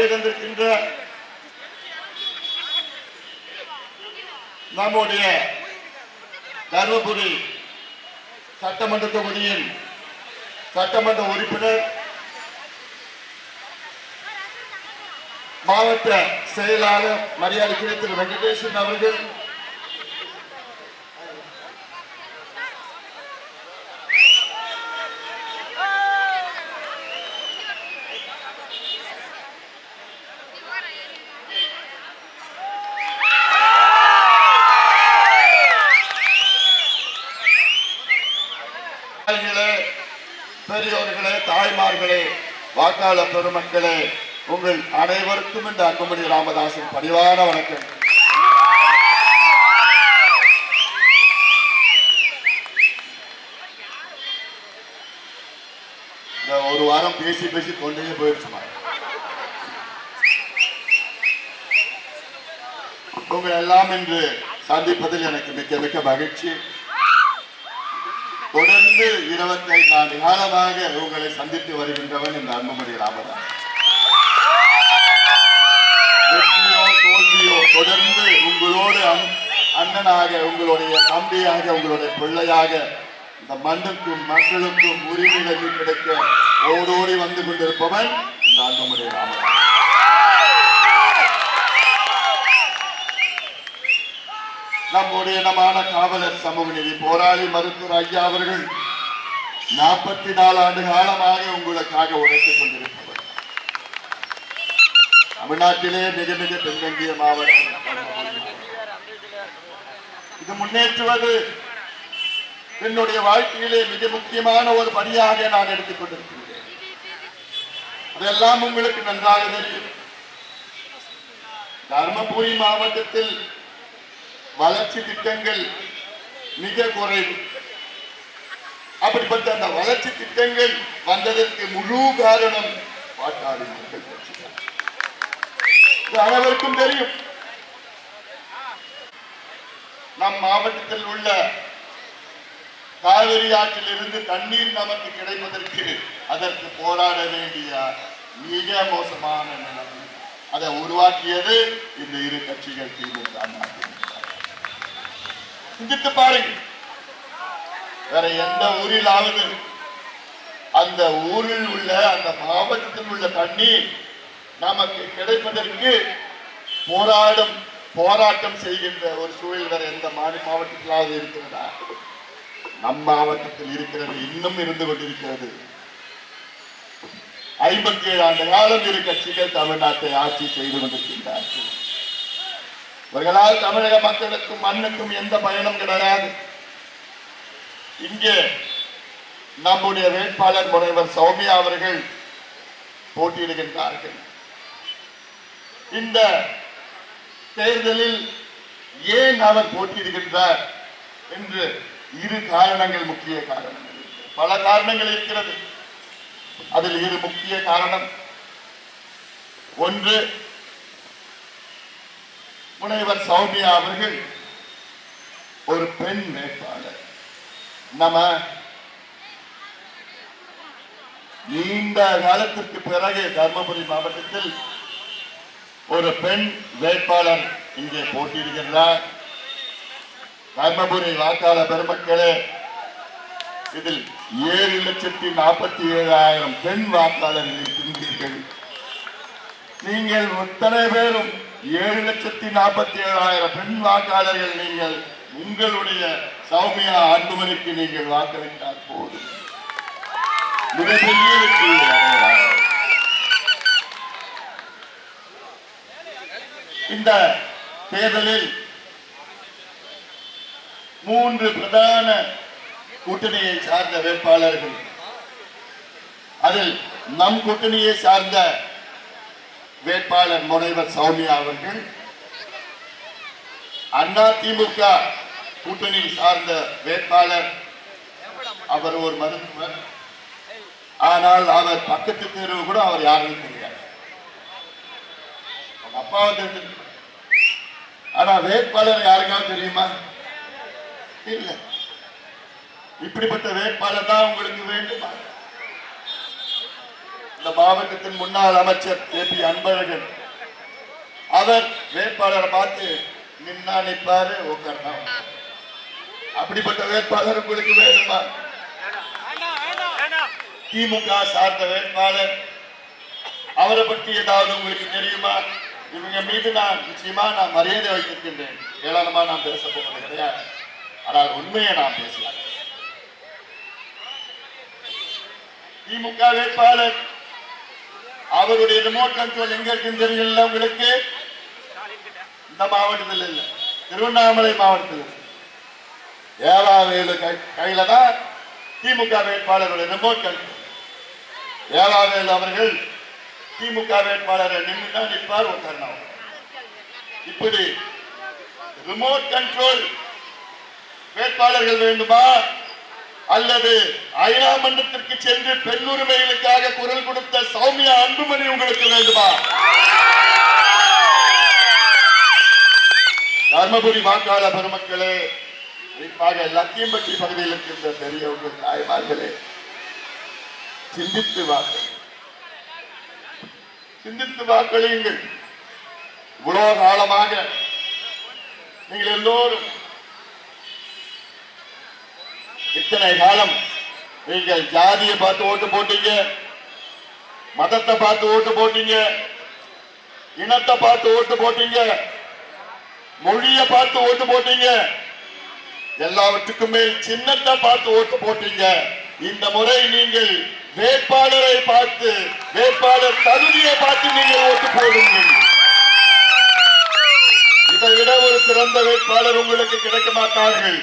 வருகை தந்திருக்கின்ற நம்முடைய தருமபுரி சட்டமன்ற தொகுதியின் சட்டமன்ற உறுப்பினர் மாவட்ட செயலாளர் மரியாதை திரு வெங்கடேசன் அவர்கள் பெரியோர்களே தாய்மார்களே வாக்காளர் பெருமக்களே உங்கள் அனைவருக்கும் இந்த அன்புமணி ராமதாசின் பணிவான வணக்கம். இந்த ஒரு வாரம் பேசி பேசி கொண்டே போயிடுச்சுமா உங்கள் எல்லாம் இன்று சந்திப்பதில் எனக்கு மிக்க மிக்க மகிழ்ச்சி. தொடர்ந்து இருபத்தி ஐந்து ஆண்டு காலமாக உங்களை சந்தித்து வருகின்றவன் இந்த அன்புமணி ராமதாஸ். வெற்றியோ தோல்வியோ தொடர்ந்து உங்களோடு அண்ணனாக உங்களுடைய தம்பியாக உங்களுடைய பிள்ளையாக இந்த மண்ணுக்கும் மக்களுக்கும் உரிமைகள் கிடைக்க ஓடோடி வந்து கொண்டிருப்பவன் இந்த அன்புமணி ராமதாஸ். நம்முடைய இனமான காவலர் சமூக நிதி போராளி மருத்துவர் ஐயா அவர்கள் நாற்பத்தி நாலு ஆண்டு காலமாக உங்களுக்காக உழைத்துக் கொண்டிருப்பவர். தமிழ்நாட்டிலே மிக மிக பின்தங்கிய மாவட்டம். இது முன்னேற்றுவது என்னுடைய வாழ்க்கையிலே மிக முக்கியமான ஒரு பணியாக நான் எடுத்துக் கொண்டிருக்கிறேன் அதெல்லாம் உங்களுக்கு நன்றாக தெரியும். தர்மபுரி மாவட்டத்தில் வளர்ச்சி திட்டங்கள் மிக குறைவு. அப்படிப்பட்ட அந்த வளர்ச்சி திட்டங்கள் வந்ததற்கு முழு காரணம் பாட்டாளி மக்கள் கட்சி அனைவருக்கும் தெரியும். நம் மாவட்டத்தில் உள்ள காவிரி ஆற்றில் இருந்து தண்ணீர் நமக்கு கிடைப்பதற்கு அதற்கு போராட வேண்டிய மிக மோசமான நிலைமை. அதை உருவாக்கியது இந்த இரு கட்சிகள் திமுக அதிமுக. சிந்தித்து பாருங்க வேற எந்த ஊரிலாவது அந்த ஊரில் உள்ள அந்த மாவட்டத்தில் உள்ள தண்ணீர் நமக்கு கிடைப்பதற்கு போராடும் போராட்டம் செய்கின்ற ஒரு சூழல் வேற எந்த மாநில மாவட்டத்திலாவது இருக்கிறதா? நம் மாவட்டத்தில் இருக்கிறது இன்னும் இருந்து கொண்டிருக்கிறது. ஐம்பத்தி ஏழு ஆண்டு காலம் இரு கட்சிகள் தமிழ்நாட்டை ஆட்சி செய்து கொண்டிருக்கின்றார்கள். இவர்களால் தமிழக மக்களுக்கும் மண்ணுக்கும் எந்த பயனும் கிடையாது. இங்கே நம்முடைய வேட்பாளர் முனைவர் சௌமியா அவர்கள் போட்டியிடுகின்றார்கள். இந்த தேர்தலில் ஏன் அவர் போட்டியிடுகின்றார் என்று இரு காரணங்கள் முக்கிய காரணங்கள் பல காரணங்கள் இருக்கிறது. அதில் இரு முக்கிய காரணம். ஒன்று முனைவர் சௌமியா அவர்கள் ஒரு பெண் வேட்பாளர். நம்ம நீண்ட காலத்திற்கு பிறகு தர்மபுரி மாவட்டத்தில் ஒரு பெண் வேட்பாளர் இங்கே போட்டியிடுகின்றார். தர்மபுரி வாக்காளர் பெருமக்களே இதில் ஏழு லட்சத்தி நாற்பத்தி ஏழாயிரம் பெண் வாக்காளர்கள் இருக்கின்றீர்கள். நீங்கள் அத்தனை பேரும் ஏழு லட்சத்தி நாற்பத்தி ஏழாயிரம் பெண் வாக்காளர்கள் நீங்கள் உங்களுடைய சௌமியா அன்புமணிக்கு நீங்கள் வாக்களித்தால் போதும். மிகப்பெரிய இந்த தேர்தலில் மூன்று பிரதான கூட்டணியை சார்ந்த வேட்பாளர்கள். அதில் நம் கூட்டணியை சார்ந்த வேட்பாளர் முனைவர் சௌமியா அவர்கள் அண்ணா திமுக கூட்டணி சார்ந்த வேட்பாளர் அவர் ஒரு மருத்துவர். ஆனால் அவர் பக்கத்து தேர்வு கூட அவர் யாருன்னு தெரியாது. அப்பா வந்து ஆனா வேட்பாளர் யாருக்காவது தெரியுமா? இல்ல. இப்படிப்பட்ட வேட்பாளர் தான் உங்களுக்கு வேண்டுமா? இந்த மாவட்டத்தின் முன்னாள் அமைச்சர் கே பி அன்பழகன். அவர் வேட்பாளரை பார்த்து நின்னா நிற்பாரு உட்கார்னா அப்படிப்பட்ட வேட்பாளர் உங்களுக்கு வேணுமா திமுக சார்ந்த வேட்பாளர். அவரை பற்றி ஏதாவது உங்களுக்கு தெரியுமா? இவங்க மீது நான் நிச்சயமா நான் மரியாதை வைத்திருக்கின்றேன். ஏளனமா நான் பேச போவது கிடையாது ஆனால் உண்மையை நான் பேசலாம். திமுக வேட்பாளர் அவருடைய ரிமோட் கண்ட்ரோல் எங்க இருக்குன்னு தெரியல உங்களுக்கு? இந்த மாவட்டத்தில் இல்ல. திருவண்ணாமலை மாவட்டத்தில். ஏழாவேலு கை கையில தான் திமுக வேட்பாளருடைய ரிமோட் கண்ட்ரோல் ஏழாவேலு அவர்கள் திமுக வேட்பாளரை நின்று நிற்பார் உட்கார்ந்தவர் இப்படி ரிமோட் கண்ட்ரோல் வேட்பாளர்கள் வேண்டுமா? அல்லது ஐநா மன்றத்திற்கு சென்று பெண் உரிமைகளுக்காக குரல் கொடுத்த சௌமியா அன்புமணி உங்களுக்கு வேண்டுமா? தர்மபுரி வாக்காள பெருமக்களே குறிப்பாக லக்கியம்பட்டி பகுதியில் இருக்கின்ற பெரியவங்க தாய்மார்களே சிந்தித்து வாக்கள் சிந்தித்து வாக்களியுங்கள். இவ்வளவு காலமாக நீங்கள் எல்லோரும் இத்தனை காலம் நீங்கள் ஜாதியை பார்த்து ஓட்டு போட்டீங்க மதத்தை பார்த்து ஓட்டு போட்டீங்க இனத்தை பார்த்து ஓட்டு போட்டீங்க மொழியை பார்த்து ஓட்டு போட்டீங்க எல்லாவற்றுக்குமே சின்னத்தை பார்த்து ஓட்டு போட்டீங்க. இந்த முறை நீங்கள் வேட்பாளரை பார்த்து வேட்பாளர் தகுதியை பார்த்து நீங்கள் ஓட்டு போடுங்கள். இதை விட ஒரு சிறந்த வேட்பாளர் உங்களுக்கு கிடைக்க மாட்டார்கள்.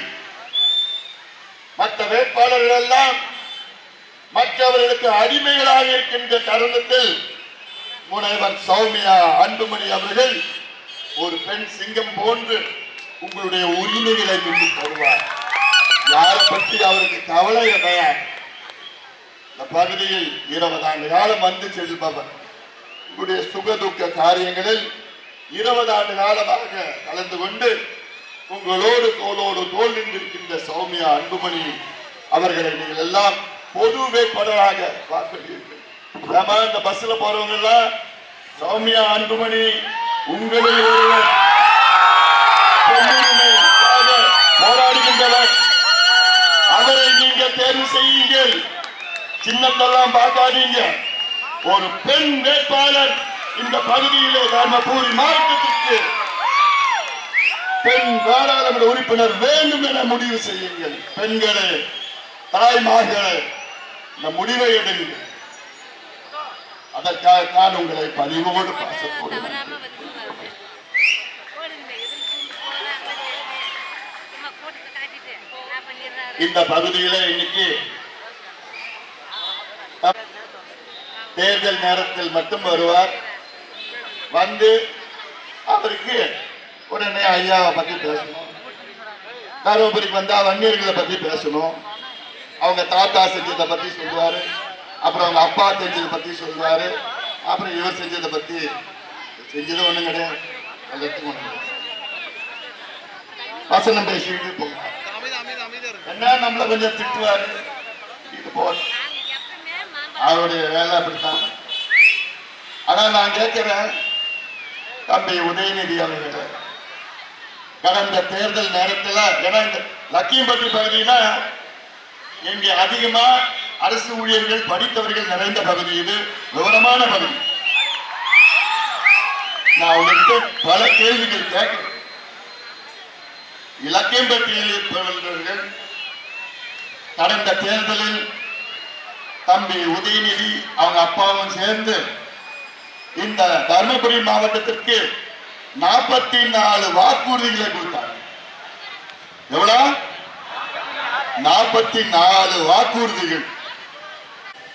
மற்ற வேட்பாளர்கள் எல்லாம் மற்றவர்களுக்கு அடிமைகளாக இருக்கின்ற தருணத்தில் முனைவர் சௌமியா அன்புமணி அவர்கள் ஒரு பெண் சிங்கம் போன்று உங்களுடைய உரிமைகளை நின்று தருவார். யாரை பற்றி அவருக்கு கவலை கிடையாது இந்த பகுதியில் இருபது ஆண்டு காலம் வந்து செல்பவர். உங்களுடைய சுக துக்க காரியங்களில் இருபது ஆண்டு காலமாக கலந்து கொண்டு உங்களோடு தோளோடு தோல் நின்றிருக்கின்ற சௌமியா அன்புமணி அவர்களை நீங்கள் எல்லாம் பொது வேட்பாளராக பார்க்கிறீர்கள் இந்த பஸ்ல போறவங்க எல்லாம் சௌமியா அன்புமணி உங்களில் ஒருவர் போராடுகின்றவர். அவரை நீங்கள் தேர்வு செய்யுங்கள். சின்னத்தெல்லாம் பார்க்காதீங்க. ஒரு பெண் வேட்பாளர் இந்த பகுதியிலே தர்மபுரி மாவட்டத்திற்கு பெண் பாராளுமன்ற உறுப்பினர் வேண்டும் என முடிவு செய்யுங்கள். பெண்களே தாய்மார்களே இந்த முடிவை எடுங்கள். அதற்காகத்தான் உங்களை பதிவோடு பாசத்தோடு இந்த பகுதியில இன்னைக்கு தேர்தல் நேரத்தில் மட்டும் வருவார். வந்து அவருக்கு உடனே ஐயாவை பத்தி பேசணும். தருமபுரிக்கு வந்தா வன்னியர்களை பத்தி பேசணும். அவங்க தாத்தா செஞ்சதை பத்தி சொல்லுவாரு. அப்புறம் அவங்க அப்பா செஞ்சதை பத்தி சொல்லுவாரு. அப்புறம் இவர் செஞ்சதை பத்தி செஞ்சது ஒன்றும் கிடையாது. எல்லாத்துக்கும் ஒன்றும் கிடையாது. வசனம் பேசிட்டு போவார் என்ன? நம்மள கொஞ்சம் திட்டுவாரு. இது போல அவருடைய வேலை அப்படித்தான். ஆனா நான் கேட்கிறேன் தம்பி உதயநிதி அவர்களை கடந்த தேர்தல் நேரத்தில் ஏன்னா இந்த லக்கியம்பட்டி பகுதினா இங்கே அதிகமா அரசு ஊழியர்கள் படித்தவர்கள் நிறைந்த பகுதி இது. விவரமான பகுதி. நான் உங்ககிட்ட பல கேள்விகள் கேட்கிறேன். இலக்கியம்பட்டியில் இருப்பவர்கள் கடந்த தேர்தலில் தம்பி உதயநிதி அவங்க அப்பாவும் சேர்ந்து இந்த தருமபுரி மாவட்டத்திற்கு நாற்பத்தி நாலு வாக்குறுதிகளை கொடுத்தார். எவ்வளவு நாற்பத்தி நாலு வாக்குறுதிகள்.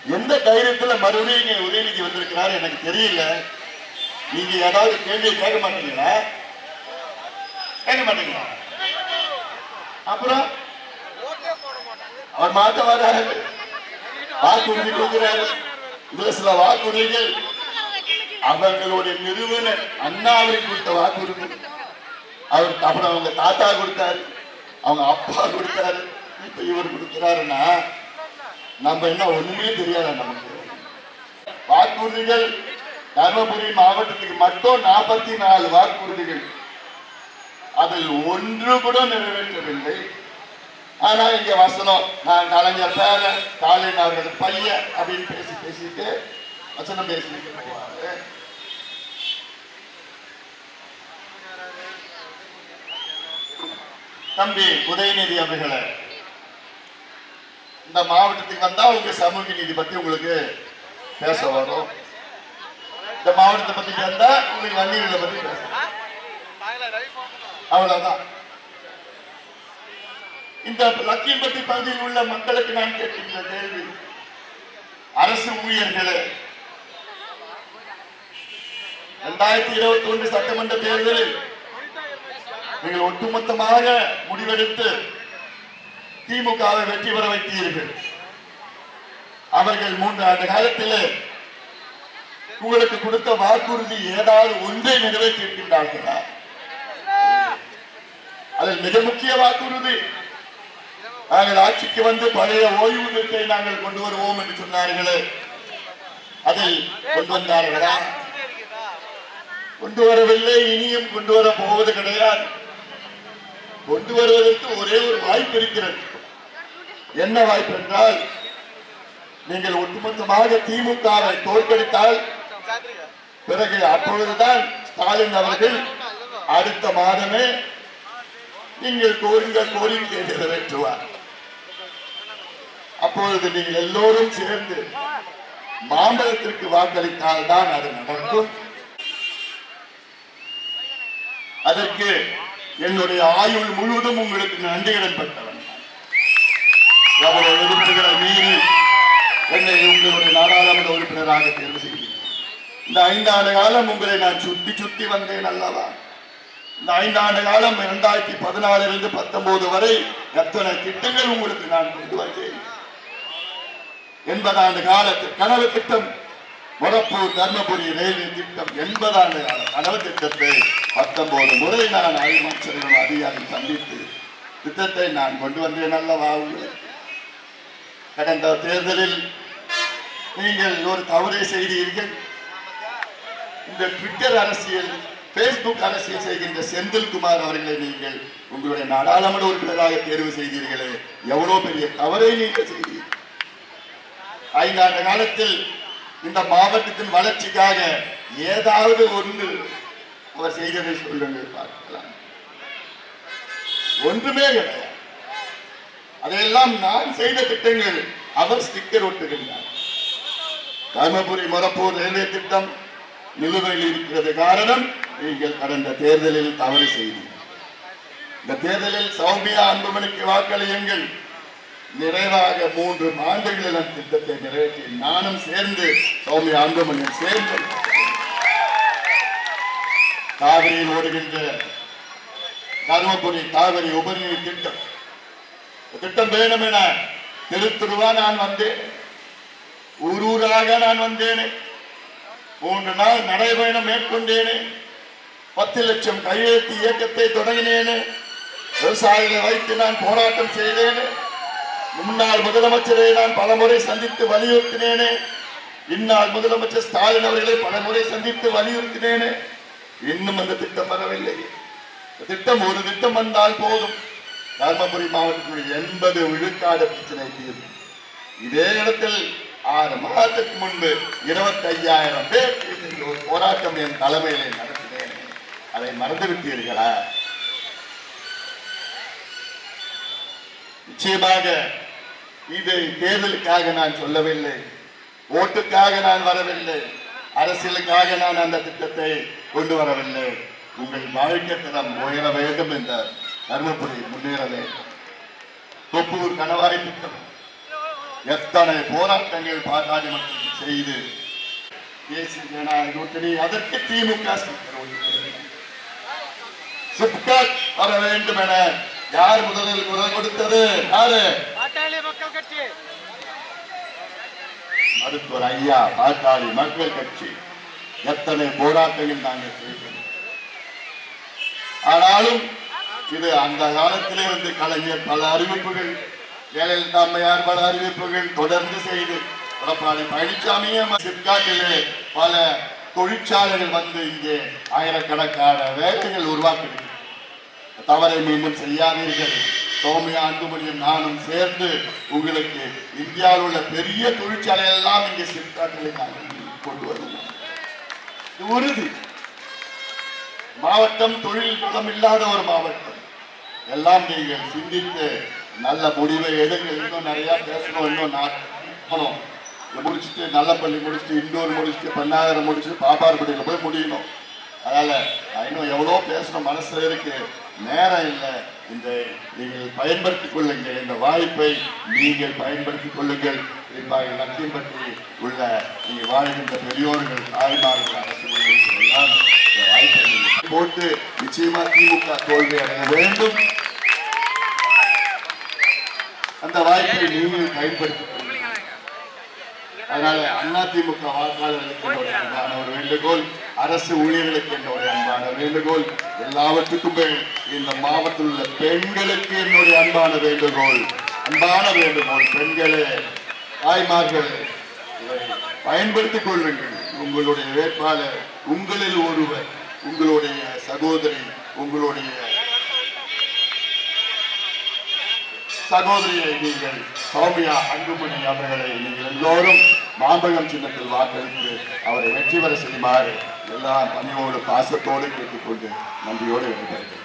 எந்த தைரியத்துல மறுபடியும் இங்க உதயநிதி வந்திருக்கிறாரு எனக்கு தெரியல. நீங்க ஏதாவது கேள்வியை கேட்க மாட்டீங்களா? கேட்க மாட்டீங்களா? அப்புறம்? அவர் மாத்த வர்றாரு வாக்குறுதி கொடுக்கிறாரு. இதுல சில வாக்குறுதிகள் அவர்களுடைய நிறுவனர் அண்ணாவை கொடுத்த வாக்குறுதி. அவர் அப்புறம் அவங்க தாத்தா கொடுத்தாரு அவங்க அப்பா கொடுத்தாரு இப்ப இவர் கொடுக்கிறாருன்னா நம்ம என்ன ஒண்ணுமே தெரியாத நமக்கு? வாக்குறுதிகள் தருமபுரி மாவட்டத்துக்கு மட்டும் நாற்பத்தி நாலு வாக்குறுதிகள். அதில் ஒன்று கூட நிறைவேற்றவில்லை. ஆனா இங்க வசனம் நான் கலைஞர் பேரன் ஸ்டாலின் அவர்கள் பையன் அப்படின்னு பேசி பேசிட்டு வசனம் பேசிட்டு தம்பி உதயநிதி அவர்களே இந்த மாவட்டத்துக்கு வந்தா உங்க சமூக நீதி பத்தி உங்களுக்கு பேச வரும். இந்த மாவட்டத்தை பத்தி வந்தா உங்களுக்கு வன்னியர்களை பத்தி பேச. அவ்வளவுதான். இந்த லக்கியம்பட்டி பகுதியில் உள்ள மக்களுக்கு நான் கேட்கின்ற கேள்வி அரசு ஊழியர்களே இரண்டாயிரத்தி இருபத்தி ஒன்று சட்டமன்ற தேர்தலில் நீங்கள் ஒட்டுமொத்தமாக முடிவெடுத்து திமுகவை வெற்றி பெற வைத்தீர்கள். அவர்கள் மூன்று ஆண்டு காலத்தில் உங்களுக்கு கொடுத்த வாக்குறுதி ஏதாவது ஒன்றை நிறைவேற்றியிருக்கின்றார்களா? அதில் மிக முக்கிய வாக்குறுதி நாங்கள் ஆட்சிக்கு வந்து பழைய ஓய்வூதியத்தை நாங்கள் கொண்டு வருவோம் என்று சொன்னார்களே. அதில் கொண்டு வந்தார்களா? கொண்டு வரவில்லை இனியும் கொண்டு வர போவது கிடையாது. கொண்டு வருவதற்கு ஒரே ஒரு வாய்ப்பு இருக்கிறது. என்ன வாய்ப்பு என்றால் நீங்கள் ஒட்டுமொத்தமாக திமுகவை தோற்கடித்தால் பிறகு அப்பொழுதுதான் ஸ்டாலின் அவர்கள் அடுத்த மாதமே நீங்கள் கோருங்கள் கோரிக்கை நிறைவேற்றுவார். அப்பொழுது நீங்கள் எல்லோரும் சேர்ந்து மாம்பழத்திற்கு வாக்களித்தால் தான் அது நடக்கும். அதற்கு என்னுடைய ஆயுள் முழுவதும் உங்களுக்கு நன்றிகடன் பட்டவன் எவ்வளவு எதிர்ப்புகளை மீறி என்னை உங்களுடைய நாடாளுமன்ற உறுப்பினராக தேர்வு செய்தீர்கள் இந்த ஐந்தாண்டு காலம் உங்களை நான் சுத்தி சுத்தி வந்தேன் அல்லவா? இந்த ஐந்தாண்டு காலம் இரண்டாயிரத்தி பதினாலிருந்து பத்தொன்பது வரை எத்தனை திட்டங்கள் உங்களுக்கு நான் கொண்டு வந்தேன். எண்பதாண்டு காலத்து கனவு திட்டம் மொரப்பூர் தர்மபுரி ரயில்வே திட்டம் எண்பதாண்டு கால கனவு திட்டத்தை பத்தொன்பது முறை நான் அமைச்சர்கள் அதிகாரி சந்தித்து திட்டத்தை நான் கொண்டு வந்தேன் அல்லவா கடந்த தேர்தலில் நீங்கள் ஒரு தவறை செய்தீர்கள். இந்த ட்விட்டர் அரசியல் பேஸ்புக் அரசியல் செய்கின்ற செந்தில்குமார் அவர்களை நீங்கள் உங்களுடைய நாடாளுமன்ற உறுப்பினராக தேர்வு செய்தீர்களே. எவ்வளவு பெரிய தவறை நீங்கள் செய்தீர்கள். ஐந்தாண்டு காலத்தில் இந்த மாவட்டத்தின் வளர்ச்சிக்காக ஏதாவது ஒன்று அவர் செய்ததை சொல்லுங்கள் பார்க்கலாம். ஒன்றுமே கிடையாது அதையெல்லாம் நான் செய்த திட்டங்கள் அவர் ஸ்டிக்கர் ஒட்டுகின்றார். தர்மபுரி மொரப்பூர் ரயில்வே திட்டம் நிலுவையில் இருக்கிறது காரணம் நீங்கள் கடந்த தேர்தலில் தவறு செய்தீர்கள். இந்த தேர்தலில் சௌமியா அன்புமணிக்கு வாக்களியுங்கள். நிறைவாக மூன்று ஆண்டுகளில் அந்த திட்டத்தை நிறைவேற்றி நானும் சேர்ந்து சுவாமி அன்புமணியும் சேர்ந்து காவிரியில் ஓடுகின்ற தருமபுரி காவிரி உபரிநீர் திட்டம். திட்டம் வேணும் என திருத்துருவா நான் வந்தேன். ஊர் ஊராக நான் வந்தேனே. மூன்று நாள் நடைபயணம் மேற்கொண்டேனே. பத்து லட்சம் கையெழுத்து இயக்கத்தை தொடங்கினேனே. விவசாயிகளை வைத்து நான் போராட்டம் செய்தேனே. முன்னாள் முதலமைச்சரை நான் பலமுறை சந்தித்து வலியுறுத்தினேனே. இந்நாள் முதலமைச்சர் ஸ்டாலின் அவர்களை பலமுறை சந்தித்து வலியுறுத்தினேனே. இன்னும் அந்த திட்டம் வரவில்லை. திட்டம் ஒரு திட்டம் வந்தால் போதும். தர்மபுரி மாவட்டத்தில் எண்பது விழுக்காடு பிரச்சனை தீர்வு இதே இடத்தில் ஆறு மாதத்துக்கு முன்பு இருபத்தி ஐயாயிரம் பேர் ஒரு போராட்டம் என் தலைமையிலே நடத்தினேன். அதை மறந்துவிட்டீர்களா? நிச்சயமாக இது தேர்தலுக்காக நான் சொல்லவில்லை. ஓட்டுக்காக நான் வரவில்லை. அரசியலுக்காக நான் அந்த திட்டத்தை கொண்டு வரவில்லை. உங்கள் வாழ்க்கை தரம் உயர வேண்டும் என்ற தருமபுரி முன்னேற வேண்டும். தொப்பூர் கணவாய் திட்டம். எத்தனை போராட்டங்கள் பாராளுமன்றத்தில் செய்து தேசிய ஜனநாயக கூட்டணி அதற்கு திமுக சிப்காட் வர வேண்டும் என யார் முதலில் குரல் கொடுத்தது? யாரு பாட்டாளி மக்கள் கட்சி மருத்துவர் ஐயா பாட்டாளி மக்கள் கட்சி. எத்தனை போராட்டங்கள் நாங்கள் செய்தோம். ஆனாலும் இது அந்த காலத்திலே வந்து கலைஞர் பல அறிவிப்புகள் ஜெயலலிதா அம்மையார் பல அறிவிப்புகள் தொடர்ந்து செய்து எடப்பாடி பழனிசாமியே சிப்காட்டிலே பல தொழிற்சாலைகள் வந்து இங்கே ஆயிரக்கணக்கான வேலைகள் உருவாக்குகிறது தவறை மீண்டும் செய்யாதீர்கள். சோமியா அன்புமணியும் நானும் சேர்ந்து உங்களுக்கு இந்தியாவில் உள்ள பெரிய தொழிற்சாலை எல்லாம் இங்கே சிப்காட்டிலே நாங்கள் கொண்டு வருவோம். உறுதி மாவட்டம் தொழில் பலம் இல்லாத ஒரு மாவட்டம். எல்லாம் நீங்கள் சிந்தித்து நல்ல முடிவை எடுங்கள் இன்னும் நிறைய பேசணும். இன்னும் நான் நல்ல பள்ளி முடிச்சுட்டு நல்லப்பள்ளி முடிச்சுட்டு இண்டோர் முடிச்சுட்டு பன்னாகரம் முடிச்சுட்டு பாப்பார்பட்டியில் போய் முடியணும். அதனால இன்னும் எவ்வளோ பேசணும். மனசுல இருக்கு. நேரம் இல்லை. இந்த நீங்கள் பயன்படுத்திக் கொள்ளுங்கள். இந்த வாய்ப்பை நீங்கள் பயன்படுத்திக் கொள்ளுங்கள். குறிப்பாக லட்சியம்பட்டி உள்ள நீங்கள் வாழ்கின்ற பெரியோர்கள் தாய்மார்கள் அரசு எல்லாம் இந்த வாய்ப்பை நீங்கள் போட்டு நிச்சயமா திமுக தோல்வி அடைய வேண்டும். அந்த வாய்ப்பை நீங்கள் பயன்படுத்திக் கொள்ளுங்கள். அதனால அதிமுக வாக்காளர்களுக்கு ஒரு வேண்டுகோள் அரசு ஊழியர்களுக்கு என்னுடைய அன்பான வேண்டுகோள் எல்லாவற்றுக்கும் மேல் இந்த மாவட்டத்தில் உள்ள பெண்களுக்கு என்னுடைய அன்பான வேண்டுகோள் அன்பான வேண்டுகோள் பெண்களே தாய்மார்களே இதை பயன்படுத்திக் கொள்ளுங்கள். உங்களுடைய வேட்பாளர் உங்களில் ஒருவர் உங்களுடைய சகோதரி உங்களுடைய சகோதரியை நீங்கள் சௌமியா அன்புமணி அவர்களை நீங்கள் எல்லோரும் மாம்பழம் சின்னத்தில் வாக்களித்து அவரை வெற்றி பெற செய்யுமாறு எல்லா பணியோடு பாசத்தோடு கேட்டுக்கொண்டு நன்றியோடு விடைபெறுகிறேன்.